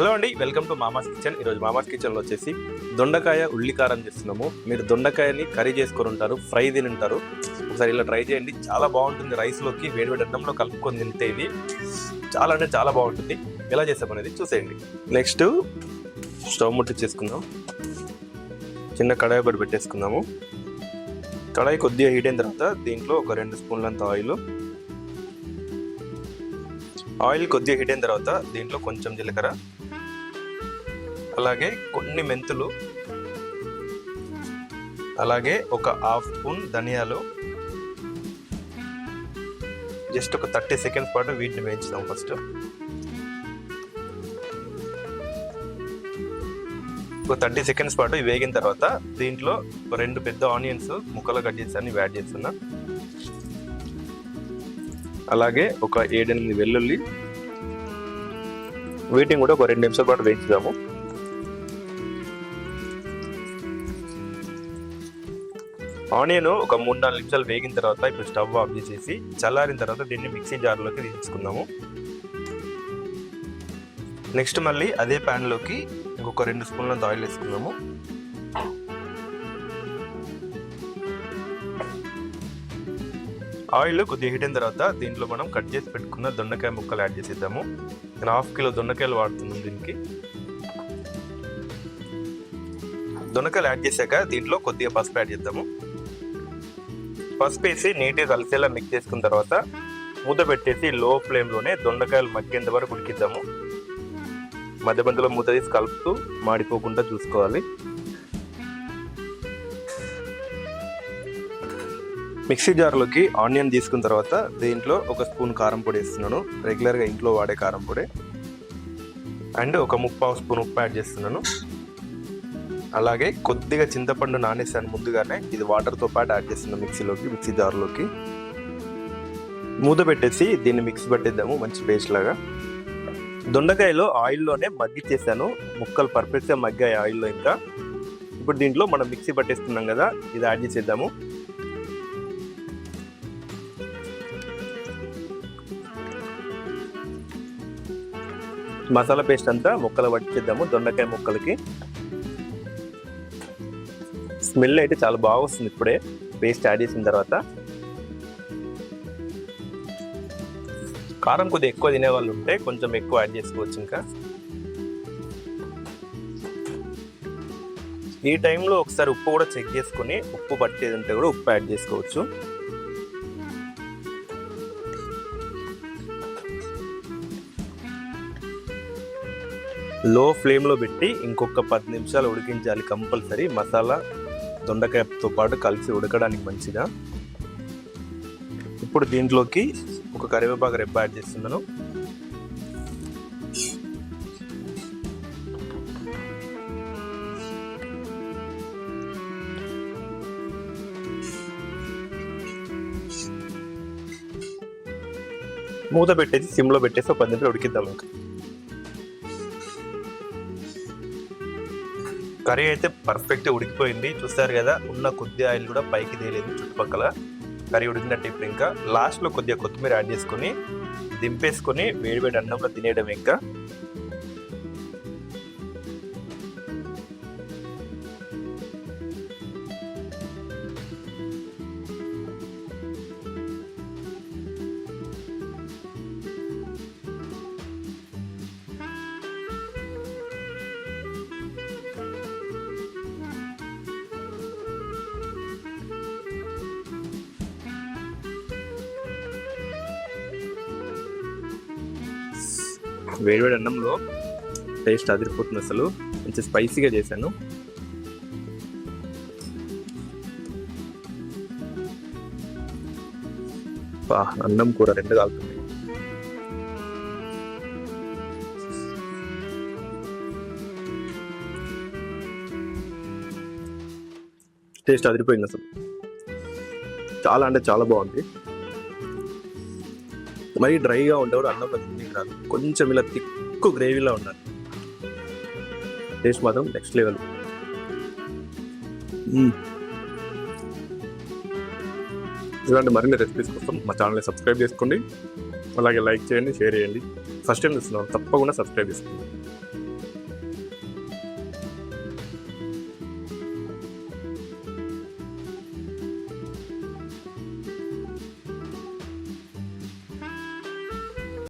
Hello అండి welcome to మామాస్ kitchen. ఈరోజు మామాస్ కిచెన్లో వచ్చేసి దొండకాయ ఉల్లి కారం చేస్తున్నాము. మీరు దొండకాయని కర్రీ చేసుకొని ఉంటారు ఫ్రై తిని ఉంటారు. ఒకసారి ఇలా ట్రై చేయండి. చాలా బాగుంటుంది రైస్లోకి వేడి వేడి అన్నంలో కలుపుకొని తింటే ఇది చాలా అంటే చాలా బాగుంటుంది. ఎలా చేసామనేది అనేది చూసేయండి. నెక్స్ట్ స్టవ్ ముట్టించేసుకుందాం చిన్న కడాయి ఒకటి పెట్టేసుకుందాము. కడాయి కొద్దిగా హీట్ అయిన తర్వాత దీంట్లో ఒక రెండు స్పూన్లంత ఆయిల్. ఆయిల్ కొద్దిగా హీట్ అయిన తర్వాత దీంట్లో కొంచెం జీలకర్ర అలాగే కొన్ని మెంతులు అలాగే ఒక హాఫ్ స్పూన్ ధనియాలు. జస్ట్ ఒక థర్టీ సెకండ్స్ పాటు వీటిని వేయించుదాం ఫస్ట్. ఒక థర్టీ సెకండ్స్ పాటు ఇవి వేగిన తర్వాత దీంట్లో రెండు పెద్ద ఆనియన్స్ ముక్కలు కట్ చేసి అన్ని యాడ్ చేస్తున్నా. అలాగే ఒక ఏడెనిమిది వెల్లుల్లి వీటిని కూడా ఒక రెండు నిమిషాల పాటు వేయించుదాము. ఆనియన్ ఒక మూడు నాలుగు నిమిషాలు వేగిన తర్వాత ఇప్పుడు స్టవ్ ఆఫ్ చేసేసి చల్లారిన తర్వాత దీన్ని మిక్సీ జార్లోకి తీసుకుందాము. నెక్స్ట్ మళ్ళీ అదే ప్యాన్లోకి ఇంకొక రెండు స్పూన్ల ఆయిల్ వేసుకుందాము. ఆయిల్ కొద్దిగా హీట్ అయిన తర్వాత దీంట్లో మనం కట్ చేసి పెట్టుకున్న దొండకాయ ముక్కలు యాడ్ చేసేద్దాము. నేను హాఫ్ కిలో దొండకాయలు వాడుతున్నాను దీనికి. దొండకాయలు యాడ్ చేశాక దీంట్లో కొద్దిగా పసుపు యాడ్ చేద్దాము. పసుపు వేసి నీట్గా కలిసేలా మిక్స్ చేసుకున్న తర్వాత మూత పెట్టేసి లో ఫ్లేమ్లోనే దొండకాయలు మగ్గేంత వరకు ఉడికిద్దాము. మధ్య మధ్యలో మూత తీసి కలుపుతూ మాడిపోకుండా చూసుకోవాలి. మిక్సీ జార్లోకి ఆనియన్ తీసుకున్న తర్వాత దీంట్లో ఒక స్పూన్ కారం పొడి వేస్తున్నాను. రెగ్యులర్గా ఇంట్లో వాడే కారం పొడి. అండ్ ఒక ముప్పావు స్పూన్ ఉప్పు యాడ్ చేస్తున్నాను. అలాగే కొద్దిగా చింతపండు నానేసాను ముందుగానే. ఇది వాటర్తో పాటు యాడ్ చేస్తున్నాను మిక్సీలోకి మిక్సీ జార్లోకి మూత పెట్టేసి దీన్ని మిక్స్ పట్టేద్దాము మంచి పేస్ట్ లాగా. దొండకాయలో ఆయిల్లోనే మగ్గిచ్చేసాను ముక్కలు పర్ఫెక్ట్గా మగ్గాయి ఆయిల్లో ఇంకా. ఇప్పుడు దీంట్లో మనం మిక్సీ పట్టేస్తున్నాం కదా ఇది యాడ్ చేసేద్దాము. మసాలా పేస్ట్ అంతా ముక్కలు పట్టించేద్దాము దొండకాయ ముక్కలకి. స్మెల్ అయితే చాలా బాగా వస్తుంది ఇప్పుడే. పేస్ట్ యాడ్ చేసిన తర్వాత. కారం కొద్దిగా ఎక్కువ తినే వాళ్ళు ఉంటే కొంచెం ఎక్కువ యాడ్ చేసుకోవచ్చు ఇంకా. ఈ టైంలో ఒకసారి ఉప్పు కూడా చెక్ చేసుకుని ఉప్పు పట్టేది ఉంటే కూడా ఉప్పు యాడ్ చేసుకోవచ్చు. లో ఫ్లేమ్లో పెట్టి ఇంకొక పది నిమిషాలు ఉడికించాలి కంపల్సరీ. మసాలా దొండకాయతో పాటు కలిసి ఉడకడానికి మంచిగా ఇప్పుడు దీంట్లోకి ఒక కరివేపాకు రెబ్బ యాడ్ చేస్తున్నాను. మూత పెట్టేసి సిమ్లో పెట్టేసి ఒక పది నిమిషాలు ఉడికిద్దాం ఇంకా. కర్రీ అయితే పర్ఫెక్ట్ ఉడికిపోయింది. చూస్తారు కదా ఉన్న కొద్ది ఆయిల్ కూడా పైకి తేలేదు చుట్టుపక్కల. కర్రీ ఉడికినట్టు ఇప్పుడు ఇంకా. లాస్ట్లో కొద్దిగా కొత్తిమీర యాడ్ చేసుకొని దింపేసుకొని వేడివేడి అన్నంలో తినేయడం ఇంకా. వేడివేడి అన్నంలో టేస్ట్ అదిరిపోతుంది అసలు. మంచి స్పైసీగా చేశాను. అన్నం కూర రెండు కాలుతుంది. టేస్ట్ అదిరిపోయింది అసలు. చాలా అంటే చాలా బాగుంది. మరీ డ్రైగా ఉండేవాడు అన్నంలో తిండికి రాదు కొంచెం ఇలా తిక్కు గ్రేవీలో ఉండాలి. టేస్ట్ మాత్రం నెక్స్ట్ లెవెల్. ఇలాంటి మరిన్ని రెసిపీస్ కోసం మా ఛానల్ని సబ్స్క్రైబ్ చేసుకోండి. అలాగే లైక్ చేయండి షేర్ చేయండి. ఫస్ట్ టైం చూస్తున్నాం తప్పకుండా సబ్స్క్రైబ్ చేసుకోండి.